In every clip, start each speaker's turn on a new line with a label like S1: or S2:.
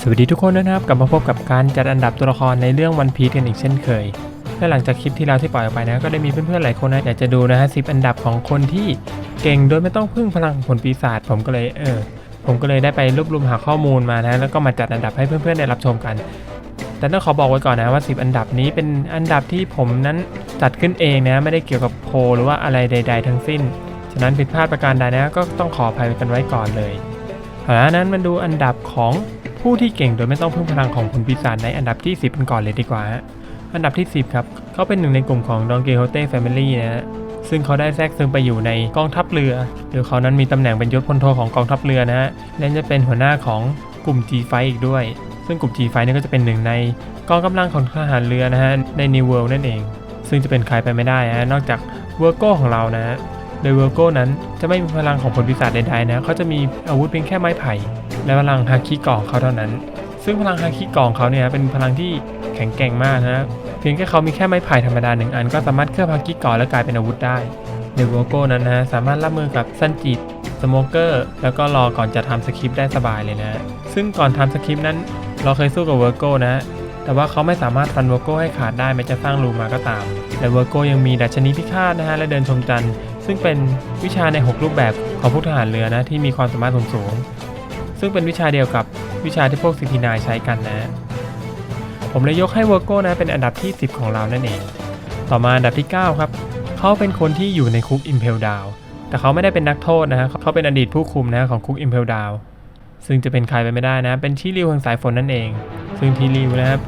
S1: สวัสดีทุกคนนะครับ กลับมาพบกับการจัดอันดับตัวละครในเรื่องวันพี e กันอีกเช่นเคย และหลังจากคลิปที่แล้วที่ปล่อยออกไปนะก็ได้มีเพื่อนๆหลายคนนะอยากจะดูนะฮะสิอันดับของคนที่เก่งโดยไม่ต้องพึ่งพลังของผลปีศาจผมก็เลยเออผมก็เลยได้ไปรวบรวมหาข้อมูลมานะแล้วก็มาจัดอันดับให้เพื่อนๆได้รับชมกัน แต่ต้องขอบอกไว้ก่อนนะว่า 10 อันดับนี้เป็นอันดับที่ผมนั้นจัดขึ้นเองนะไม่ได้เกี่ยวกับโพลหรือว่าอะไรใด ๆ ทั้งสิ้นฉะนั้นผิดพลาดประการใดนะก็ต้องขออภัยกันไว้ก่อนเลยเอาละนั้นมาดูอันดับของ ผู้ที่เก่งโดยไม่ต้องพึ่งพลังของผลปีศาจในอันดับที่ 10กันก่อนเลยดีกว่า อันดับที่ 10 ครับ เขาเป็นหนึ่งในกลุ่มของ Don Quixote Family นะฮะซึ่งเขาได้แทรกซึมไปอยู่ในกองทัพเรือโดยเขานั้นมีตำแหน่งเป็นยศพลโทของกองทัพเรือนะฮะและจะเป็นหัวหน้าของกลุ่ม G5 อีกด้วย ซึ่งกลุ่ม G5 นี่ก็จะเป็นหนึ่งในกองกำลังของทหารเรือนะฮะใน New World นั่นเอง ซึ่งจะเป็นใครไปไม่ได้นะฮะนอกจากเวอร์โกของเรานะฮะโดยเวอร์โกนั้นจะไม่มีพลังของผลปีศาจใดๆนะเขาจะมีอาวุธเพียงแค่ไม้ไผ่ และพลังฮาคิกองเขาเท่านั้น ซึ่งพลังฮาคิกองเขาเนี่ยเป็นพลังที่แข็งแกร่งมากนะเพียงแค่เขามีแค่ไม้ไผ่ธรรมดาหนึ่งอันก็สามารถเคลือบฮาคิกองและกลายเป็นอาวุธได้โดยเวอร์โก้นั้นนะฮะสามารถรับมือกับซันจิตสโมเกอร์แล้วก็รอก่อนจะทำสคริปต์ได้สบายเลยนะ ซึ่งก่อนทำสคริปต์นั้น เราเคยสู้กับเวอร์โก้นะ แต่ว่าเขาไม่สามารถฟันเวอร์โก้ให้ขาดได้แม้จะสร้างรูมาก็ตามและเวอร์โก้ยังมีดัชนีพิฆาตนะฮะและเดินชมจันทร์ซึ่งเป็นวิชาใน 6 รูปแบบของพวกทหารเรือนะที่มีความสามารถสูง ซึ่งเป็นวิชาเดียวกับวิชาที่พวกซิทีนายใช้กันนะ ผมเลยยกให้เวอร์โก้นะเป็นอันดับที่ 10 ของเรานั่นเอง ต่อมาอันดับที่ 9 ครับ เขาเป็นคนที่อยู่ในคุกอิมเพลดาวแต่เขาไม่ได้เป็นนักโทษนะฮะเขาเป็นอดีตผู้คุมนะของคุกอิมเพลดาวซึ่งจะเป็นใครไปไม่ได้นะ เป็นชิริวแห่งสายฝนนั่นเอง ซึ่งทีริวนะครับ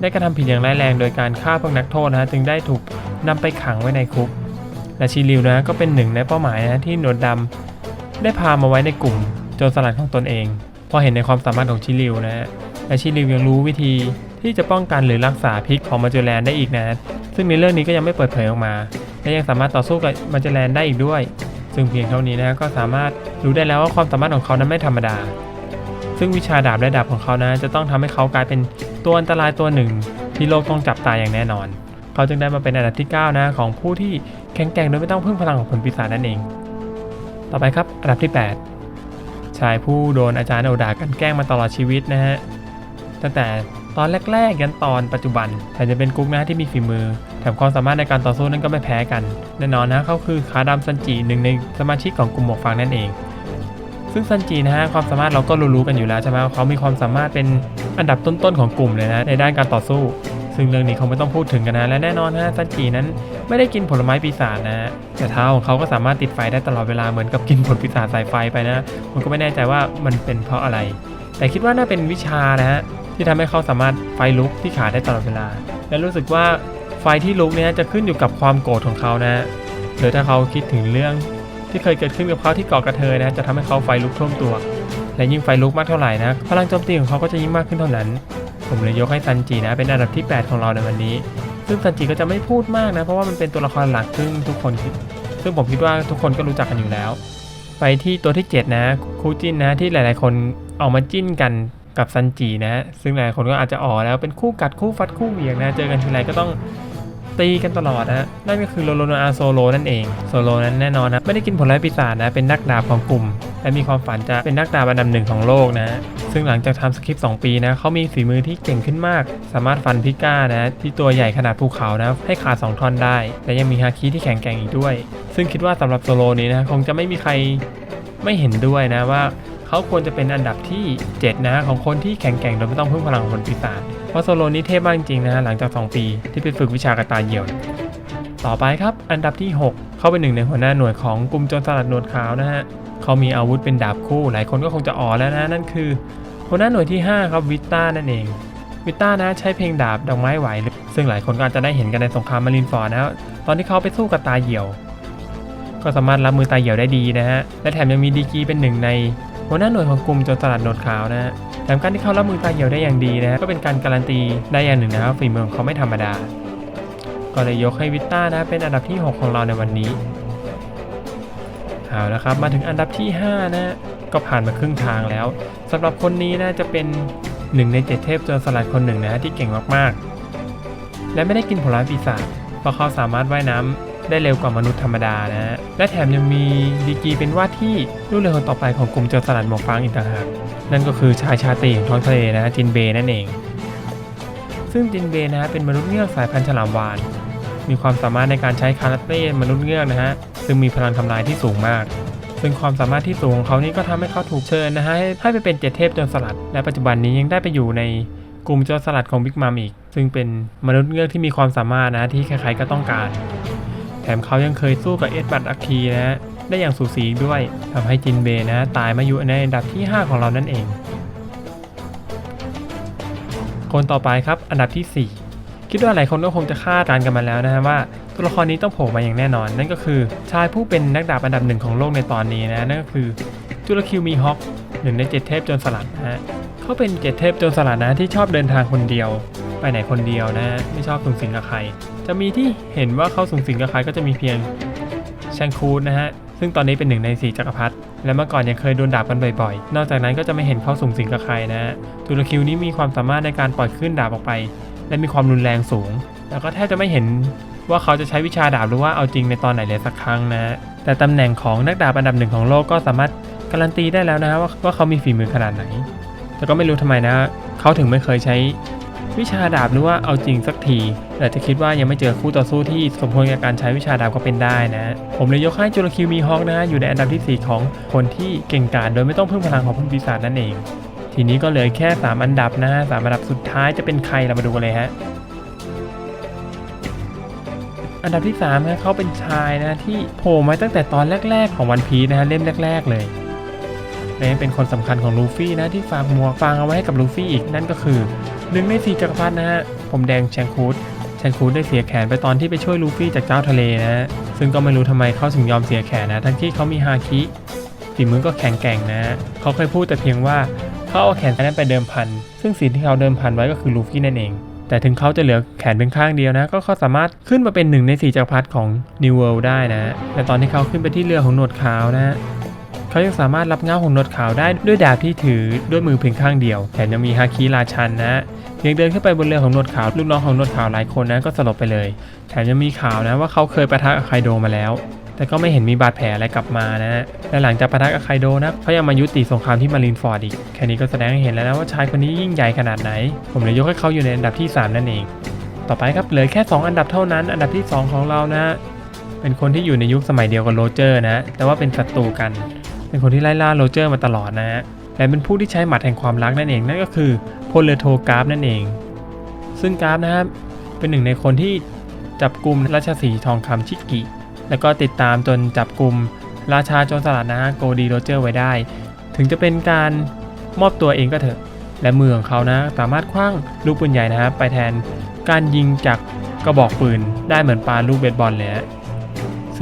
S1: ได้กระทำผิดอย่างร้ายแรงโดยการฆ่าพวกนักโทษนะฮะจึงได้ถูกนำไปขังไว้ในคุก และชิริวนะก็เป็นหนึ่งในเป้าหมายนะที่หนวดดำได้พามาไว้ในกลุ่ม จรสลัดของตนเอง เพราะเห็นในความสามารถของชิริวนะฮะและชิริวยังรู้วิธีที่จะป้องกันหรือรักษาพิษของมาจูแลนได้อีกนะซึ่งในเรื่องนี้ก็ยังไม่เปิดเผยออกมา และยังสามารถต่อสู้กับมาจูแลนได้อีกด้วย ซึ่งเพียงเท่านี้นะก็สามารถรู้ได้แล้วว่าความสามารถของเขานั้นไม่ธรรมดา ซึ่งวิชาดาบและดาบของเขานะจะต้องทำให้เขากลายเป็นตัวอันตรายตัวหนึ่ง ที่โลกต้องจับตายอย่างแน่นอน เขาจึงได้มาเป็นอันดับที่ 9 นะของผู้ที่แข็งแกร่งโดยไม่ต้องพึ่งพลังของผลปีศาจนั่นเอง ต่อไปครับอันดับที่ 8 ชายผู้โดนอาจารย์โอดากันแกล้งมาตลอดชีวิตนะฮะตั้งแต่ตอนแรกๆยันตอนปัจจุบันแต่จะเป็นกุ๊กนะที่มีฝีมือแถมความสามารถในการต่อสู้นั้นก็ไม่แพ้กัน แน่นอนนะเขาคือขาดำซันจิหนึ่งในสมาชิกของกลุ่มหมวกฟางนั่นเอง ซึ่งซันจินะฮะความสามารถเราก็รู้ๆกันอยู่แล้วใช่ไหมว่าเขามีความสามารถเป็นอันดับต้นๆของกลุ่มเลยนะในด้านการต่อสู้ ซึ่งเรื่องนี้เขาไม่ต้องพูดถึงกันนะ และแน่นอนฮะซันจินั้นไม่ได้กินผลไม้ปีศาจนะฮะแต่เท้าของเขาก็สามารถติดไฟได้ตลอดเวลาเหมือนกับกินผลปีศาจสายไฟไปนะ ผมก็ไม่แน่ใจว่ามันเป็นเพราะอะไร แต่คิดว่าน่าเป็นวิชานะฮะที่ทำให้เขาสามารถไฟลุกที่ขาได้ตลอดเวลา และรู้สึกว่าไฟที่ลุกเนี่ยจะขึ้นอยู่กับความโกรธของเขานะฮะโดยถ้าเขาคิดถึงเรื่องที่เคยเกิดขึ้นกับเขาที่เกาะกระเทยนะจะทำให้เขาไฟลุกท่วมตัว และยิ่งไฟลุกมากเท่าไหร่นะพลังโจมตีของเขาก็จะยิ่งมากขึ้นเท่านั้น ผมเลยยกให้ซันจินะ เป็นอันดับที่ 8 ของเราในวันนี้ ซึ่งซันจิก็จะไม่พูดมากนะ เพราะว่ามันเป็นตัวละครหลักซึ่งทุกคนคิดซึ่งผมคิดว่าทุกคนก็รู้จักกันอยู่แล้ว ไปที่ตัวที่ 7 นะคู่จิ้นนะที่หลาย ๆ คนออกมาจิ้นกันกับซันจีนะ ซึ่งหลายคนก็อาจจะอ๋อแล้วเป็นคู่กัดคู่ฟัดคู่เหวี่ยงนะ เจอกันทีไรก็ต้อง ตีกันตลอดนะนั่นก็คือโลโลนาโซโลนั่นเองโซโลนั้นแน่นอนนะไม่ได้กินผลไม้ปีศาจนะเป็นนักดาบของกลุ่ม และมีความฝันจะเป็นนักดาบอันดับหนึ่งของโลกนะซึ่งหลังจากทำสคริปต์2ปีนะเขามีฝีมือที่เก่งขึ้นมาก สามารถฟันพิก้านะที่ตัวใหญ่ขนาดภูเขานะให้ขาด2ท่อนได้ และยังมีฮาคิที่แข็งแกร่งอีกด้วย ซึ่งคิดว่าสำหรับโซโลนี้นะคงจะไม่มีใครไม่เห็นด้วยนะว่า เขาควรจะเป็นอันดับที่ 7นะของคนที่แข็งแกร่งโดยไม่ต้องพึ่งพลังของผลปีศาจเพราะโซโลนี้เทพมากจริงนะฮะหลังจาก 2 ปีที่ไปฝึกวิชากระตาเหยี่ยว ต่อไปครับ อันดับที่ 6 เขาเป็นหนึ่งในหัวหน้าหน่วยของกลุ่มโจรสลัดหนวดขาวนะฮะเขามีอาวุธเป็นดาบคู่หลายคนก็คงจะอ๋อแล้วนะนั่นคือ หัวหน้าหน่วยที่ 5 ครับวิตต้านั่นเองวิตต้านะใช้เพลงดาบดอกไม้ไหว ซึ่งหลายคนก็อาจจะได้เห็นกันในสงครามมารินฟอร์นะตอนที่เขาไปสู้กับตาเหยี่ยว ก็สามารถรับมือตาเหยี่ยวได้ดีนะฮะ และแถมยังมีดีกีเป็นหนึ่งใน หัวหน้าหน่วยของกลุ่มโจรสลัดโหนดขาวนะฮะแถมการที่เขารับมือตาเหี่ยวได้อย่างดีนะก็เป็นการการันตีได้อย่างหนึ่งนะครับฝีมือของเขาไม่ธรรมดา ก็เลยยกให้วิตต้านะเป็นอันดับที่ 6 ของเราในวันนี้เอาละครับมาถึงอันดับที่ 5 นะก็ผ่านมาครึ่งทางแล้วสำหรับคนนี้นะจะเป็นหนึ่งในเจ็ดเทพโจรสลัดคนหนึ่งนะที่เก่งมากๆ และไม่ได้กินผลไม้ปีศาจเพราะเขาสามารถว่ายน้ำ ได้เร็วกว่ามนุษย์ธรรมดานะฮะ และแถมยังมีดีกีเป็นว่าที่ลูกเรือคนต่อไปของกลุ่มโจรสลัดหมวกฟางอีกต่างหาก นั่นก็คือชายชาตรีแห่งท้องทะเลนะฮะจินเบย์นั่นเอง ซึ่งจินเบย์นะฮะเป็นมนุษย์เงือกสายพันธุ์ฉลามวาฬมีความสามารถในการใช้คาราเต้มนุษย์เงือกนะฮะ ซึ่งมีพลังทำลายที่สูงมากซึ่งความสามารถที่สูงของเขานี่ก็ทำให้เขาถูกเชิญนะฮะให้ไปเป็นเจ็ดเทพโจรสลัด และปัจจุบันนี้ยังได้ไปอยู่ในกลุ่มโจรสลัดของบิ๊กมัมอีก ซึ่งเป็นมนุษย์เงือกที่มีความสามารถนะที่ใครๆก็ต้องการ มเขายังเคยสู้กับเอ็ดบัตอัคคีนะ ได้อย่างสูสีด้วยทำให้จินเบย์นะ ตายมาอยู่ในอันดับที่ 5 ของเรานั่นเอง คนต่อไปครับอันดับที่ 4คิดว่าหลายคนก็คงจะคาดการณ์กันมาแล้วนะฮะว่าตัวละครนี้ต้องโผล่มาอย่างแน่นอน นั่นก็คือชายผู้เป็นนักดาบอันดับหนึ่งของโลกในตอนนี้นะนั่นก็คือจุลคิวมีฮอคหนึ่งในเจ็ดเทพโจรสลัดนะฮะเขาเป็นเจ็ดเทพโจรสลัดนะที่ชอบเดินทางคนเดียว ไปไหนคนเดียวนะฮะไม่ชอบสูงสิงกับใคร จะมีที่เห็นว่าเขาสูงสิงกับใครก็จะมีเพียงแชงคูดนะฮะ ซึ่งตอนนี้เป็นหนึ่งในสี่จักรพรรดิ และเมื่อก่อนยังเคยโดนดาบกันบ่อยๆ นอกจากนั้นก็จะไม่เห็นเขาสูงสิงกับใครนะฮะจุลคิวนี้มีความสามารถในการปล่อยคลื่นดาบออกไป และมีความรุนแรงสูง แล้วก็แทบจะไม่เห็นว่าเขาจะใช้วิชาดาบหรือว่าเอาจริงในตอนไหนเลยสักครั้งนะฮะแต่ตำแหน่งของนักดาบอันดับหนึ่งของโลกก็สามารถการันตีได้แล้วนะฮะว่าว่าเขามีฝีมือขนาดไหน แต่ก็ไม่รู้ทำไมนะ เขาถึงไม่เคยใช้ วิชาดาบหรือว่าเอาจริงสักที แต่จะคิดว่ายังไม่เจอคู่ต่อสู้ที่สมควรกับการใช้วิชาดาบก็เป็นได้นะ ผมเลยยกให้จุลคิวมีฮอกนะฮะอยู่ในอันดับที่ 4 ของคนที่เก่งกาจโดยไม่ต้องพึ่งพลังของพึ่งปีศาจนั่นเอง ทีนี้ก็เหลือแค่ 3 อันดับนะฮะสามอันดับสุดท้ายจะเป็นใครเรามาดูกันเลยฮะอันดับที่3นะเขาเป็นชายนะที่โผล่มาตั้งแต่ตอนแรก ๆ ของวันพีนะฮะเล่มแรก ๆ เลยและเป็นคนสำคัญของลูฟี่นะที่ฝากหมวกฟางเอาไว้ให้กับลูฟี่อีกนั่นก็คือ หนึ่งในสี่จักรพรรดินะฮะผมแดงแชงคูดแชงคูดได้เสียแขนไปตอนที่ไปช่วยลูฟี่จากเจ้าทะเลนะฮะซึ่งก็ไม่รู้ทำไมเขาถึงยอมเสียแขนนะ ทั้งที่เขามีฮาคิฝีมือก็แข็งแกร่งนะฮะเขาเคยพูดแต่เพียงว่าเขาเอาแขนนั้นไปเดิมพัน ซึ่งสิ่งที่เขาเดิมพันไว้ก็คือลูฟี่นั่นเองแต่ถึงเขาจะเหลือแขนเป็นข้างเดียวนะ ก็เขาสามารถขึ้นมาเป็นหนึ่งในสี่จักรพรรดิของ New World ได้นะและตอนที่เขาขึ้นไปที่เรือของหนวดขาวนะ เขายังสามารถรับเงาของนวดขาวได้ด้วยดาบที่ถือด้วยมือเพียงข้างเดียว แถมยังมีฮาคิราชันนะเพียงเดินขึ้นไปบนเรือของนวดขาวลูกน้องของนวดขาวหลายคนนะก็สลบไปเลย แถมยังมีข่าวนะว่าเขาเคยประทะกับไคโดมาแล้ว แต่ก็ไม่เห็นมีบาดแผลอะไรกลับมานะและหลังจากประทะกับไคโดนะเขายังมายุติสงครามที่มารีนฟอร์ดอีกแค่นี้ก็แสดงให้เห็นแล้วนะว่าชายคนนี้ยิ่งใหญ่ขนาดไหน ผมเลยยกให้เขาอยู่ในอันดับที่ 3 นั่นเอง ต่อไปครับเหลือแค่ 2 อันดับเท่านั้น อันดับที่ 2 ของเรานะเป็นคนที่อยู่ในยุคสมัยเดียวกับโรเจอร์นะ แต่ว่าเป็นศัตรูกัน เป็นคนที่ไล่ล่าโรเจอร์มาตลอดนะฮะและเป็นผู้ที่ใช้หมัดแห่งความรักนั่นเองนั่นก็คือโพลเลโทกราฟนั่นเอง ซึ่งกราฟนะครับเป็นหนึ่งในคนที่จับกลุ่มราชสีห์ทองคำชิกิ แล้วก็ติดตามจนจับกลุ่มราชาโจรสลัดนะฮะโกดีโรเจอร์ไว้ได้ ถึงจะเป็นการมอบตัวเองก็เถอะ และมือของเขานะสามารถคว้างลูกปืนใหญ่นะครับไปแทนการยิงจากกระบอกปืนได้เหมือนปาลูกเบสบอลเลยฮะ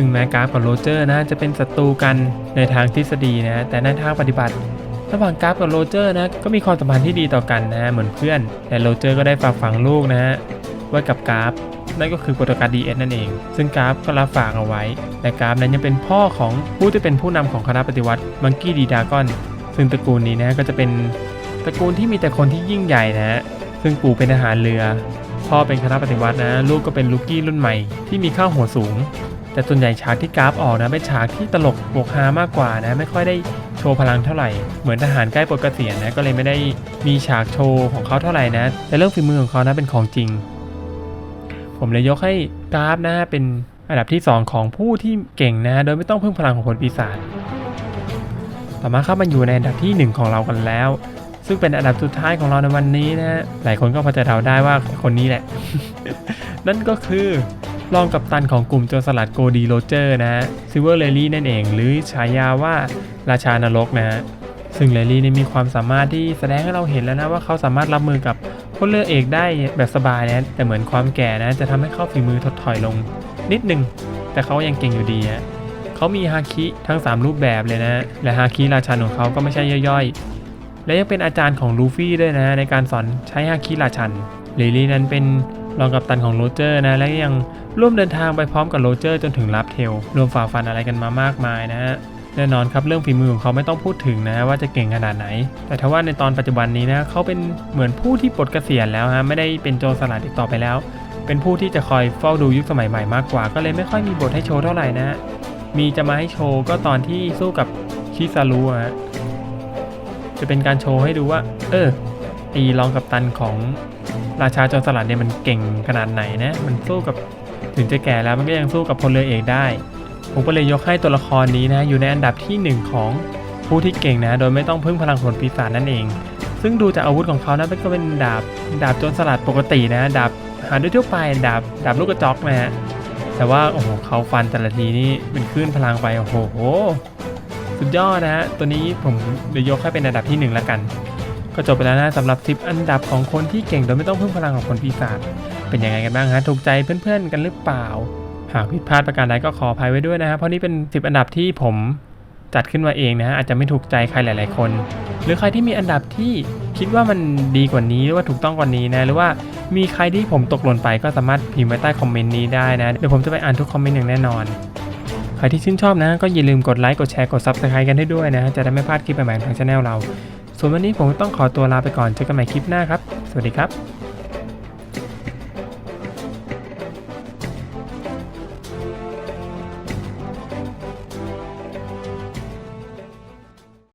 S1: ซึ่งแม้กราฟกับโรเจอร์นะจะเป็นศัตรูกันในทางทฤษฎีนะแต่ในทางปฏิบัติ ระหว่างกราฟกับโรเจอร์นะก็มีความสัมพันธ์ที่ดีต่อกันนะเหมือนเพื่อน แต่โรเจอร์ก็ได้ฝากฝังลูกนะฮะไว้กับกราฟนั่นก็คือโปรโตการดีเอสนั่นเอง ซึ่งกราฟก็รับฝากเอาไว้ และกราฟนั้นยังเป็นพ่อของผู้ที่เป็นผู้นำของคณะปฏิวัติมังกี้ดีดากอน ซึ่งตระกูลนี้นะก็จะเป็นตระกูลที่มีแต่คนที่ยิ่งใหญ่นะฮะ ซึ่งปู่เป็นทหารเรือ พ่อเป็นคณะปฏิวัตินะ ลูกก็เป็นลูกกี้รุ่นใหม่ที่มีข้าวหัวสูง แต่ส่วนใหญ่ฉากที่กราฟออกนะเป็นฉากที่ตลกบวกฮามากกว่านะไม่ค่อยได้โชว์พลังเท่าไหร่ เหมือนทหารใกล้ปลดเกษียณนะก็เลยไม่ได้มีฉากโชว์ของเขาเท่าไหร่นะ แต่เรื่องฝีมือของเขานะเป็นของจริง ผมเลยยกให้กราฟนะเป็นอันดับที่ 2 ของผู้ที่เก่งนะ โดยไม่ต้องพึ่งพลังของผลปีศาจต่อมาครับมันอยู่ในอันดับที่ 1 ของเรากันแล้ว ซึ่งเป็นอันดับสุดท้ายของเราในวันนี้นะหลายคนก็พอจะเดาได้ว่าคนนี้แหละ นั่นก็คือ รองกัปตันของกลุ่มโจรสลัดโกดีโรเจอร์นะซิเวอร์เลลี่นั่นเองหรือฉายาว่าราชานรกนะฮะซึ่งเลลี่นี่มีความสามารถที่แสดงให้เราเห็นแล้วนะว่าเขาสามารถรับมือกับพลเรือเอกได้แบบสบายนะแต่เหมือนความแก่นะจะทำให้เขาฝีมือถดถอยลงนิดหนึ่งแต่เขายังเก่งอยู่ดีฮะเขามีฮาคิทั้ง 3 รูปแบบเลยนะและฮาคิราชันของเขาก็ไม่ใช่ย่อยๆ และยังเป็นอาจารย์ของลูฟี่ด้วยนะในการสอนใช้ฮาคิราชันลิลี่นั้นเป็นรองกัปตันของโรเจอร์นะและยัง ร่วมเดินทางไปพร้อมกับโรเจอร์จนถึงลับเทลรวมฝ่าฟันอะไรกันมามากมายนะฮะแน่นอนครับเรื่องฝีมือของเขาไม่ต้องพูดถึงนะว่าจะเก่งขนาดไหน แต่ถ้าว่าในตอนปัจจุบันนี้นะเขาเป็นเหมือนผู้ที่ปลดเกษียณแล้วฮะไม่ได้เป็นโจรสลัดอีกต่อไปแล้ว เป็นผู้ที่จะคอยเฝ้าดูยุคสมัยใหม่มากกว่า ก็เลยไม่ค่อยมีบทให้โชว์เท่าไหร่นะ มีจะมาให้โชว์ก็ตอนที่สู้กับชิซารุฮะจะเป็นการโชว์ให้ดูว่า เออไอีรองกับตันของราชาโจรสลัดเนี่ยมันเก่งขนาดไหนนะมันสู้กับ ถึงจะแก่แล้วมันก็ยังสู้กับพลเรือเอกได้ ผมก็เลยยกให้ตัวละครนี้นะอยู่ในอันดับที่หนึ่งของผู้ที่เก่งนะ โดยไม่ต้องพึ่งพลังผลปีศาจนั่นเอง ซึ่งดูจากอาวุธของเขานะก็เป็นดาบดาบโจรสลัดปกตินะดาบหาด้วยทั่วไปดาบดาบลูกกระจอกนะฮะแต่ว่าโอ้โหเขาฟันแต่ละทีนี่เป็นคลื่นพลังไปโอ้โหสุดยอดนะฮะตัวนี้ผมเดี๋ยวยกให้เป็นอันดับที่หนึ่งละกัน ก็จบไปแล้วนะสำหรับ10อันดับของคนที่เก่งโดยไม่ต้องพึ่งพลังของคนปีศาจเป็นยังไงกันบ้างฮะถูกใจเพื่อนๆกันหรือเปล่า หากผิดพลาดประการใดก็ขออภัยไว้ด้วยนะฮะเพราะนี่เป็น10อันดับที่ผมจัดขึ้นมาเองนะฮะอาจจะไม่ถูกใจใครหลาย ๆ คน หรือใครที่มีอันดับที่คิดว่ามันดีกว่านี้หรือว่าถูกต้องกว่านี้นะ หรือว่ามีใครที่ผมตกหล่นไปก็สามารถพิมพ์ไว้ใต้คอมเมนต์นี้ได้นะเดี๋ยวผมจะไปอ่านทุกคอมเมนต์อย่างแน่นอนใครที่ชื่นชอบนะ ก็อย่าลืมกดไลค์กดแชร์กด Subscribe กันให้ด้วยนะ จะได้ไม่พลาดคลิปใหม่ๆทางช anel เรา ส่วนวันนี้ผมต้องขอตัวลาไปก่อนเจอกันใหม่คลิปหน้าครับ สวัสดีครับ